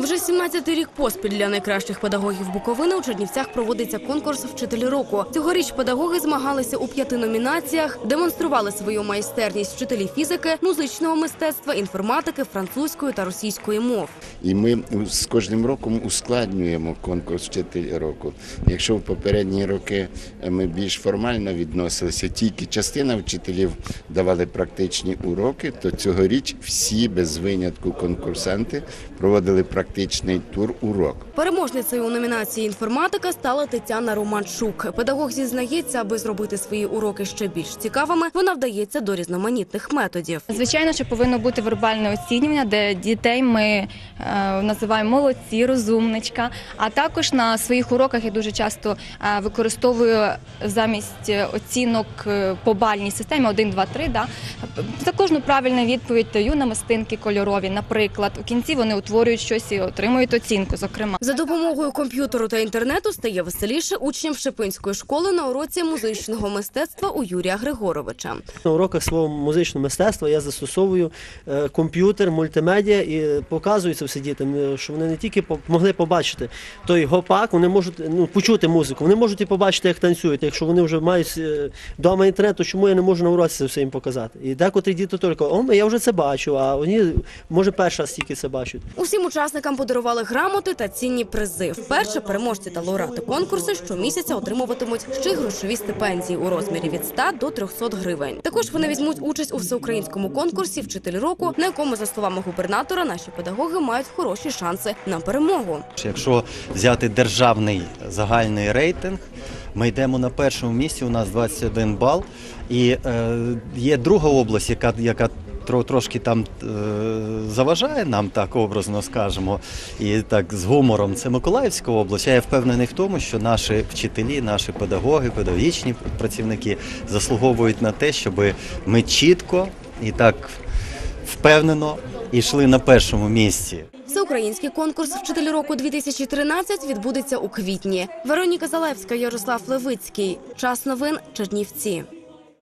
Вже 17-й рік поспіль для найкращих педагогів Буковини у Чернівцях проводиться конкурс «Вчителі року». Цьогоріч педагоги змагалися у п'яти номінаціях, демонстрували свою майстерність вчителі фізики, музичного мистецтва, інформатики, французької та російської мов. І ми з кожним роком ускладнюємо конкурс вчитель року. Якщо в попередні роки ми більш формально відносилися, тільки частина вчителів давали практичні уроки, то цьогоріч всі без винятку конкурсанти проводили практичний тур урок. Переможницею у номінації інформатика стала Тетяна Романчук. Педагог зізнається, аби зробити свої уроки ще більш цікавими, вона вдається до різноманітних методів. Звичайно, що повинно бути вербальне оцінювання, де дітей ми е, називаємо молодці, розумничка. А також на своїх уроках я дуже часто е, використовую замість оцінок е, по бальній системі 1, 2, 3, да, за кожну правильну відповідь даю намистинки кольорові. Наприклад, у кінці вони утворюють щось і отримують оцінку. Зокрема, За допомогою комп'ютеру та інтернету стає веселіше учням Шипинської школи на уроці музичного мистецтва у Юрія Григоровича. На уроках свого музичного мистецтва я застосовую е, комп'ютер, мультимедіа і показую це все дітям, е, що вони не тільки могли побачити той гопак, вони можуть ну, почути музику, вони можуть і побачити, як танцюють. Якщо вони вже мають е, вдома інтернет, то чому я не можу на уроці це все їм показати? І декотрі діти тільки, о, я вже це бачу, а вони, може, перший раз тільки це бачать. Усім учасникам подарували грамоти та цінні призи. Вперше переможці та лауреати конкурсу щомісяця отримуватимуть ще й грошові стипендії у розмірі від 100 до 300 гривень. Також вони візьмуть участь у всеукраїнському конкурсі Вчитель року, на якому, за словами губернатора, наші педагоги мають хороші шанси на перемогу. Якщо взяти державний загальний рейтинг, ми йдемо на першому місці. У нас 21 бал. І е, є друга область, яка, яка трошки там е, заважає нам, так образно скажемо, і так з гумором. Це Миколаївська область. Я впевнений в тому, що наші вчителі, наші педагоги, педагогічні працівники заслуговують на те, щоб ми чітко і так впевнено йшли на першому місці. Всеукраїнський конкурс «Вчитель року 2013 відбудеться у квітні. Вероніка Залевська, Ярослав Левицький. Час новин Чернівці.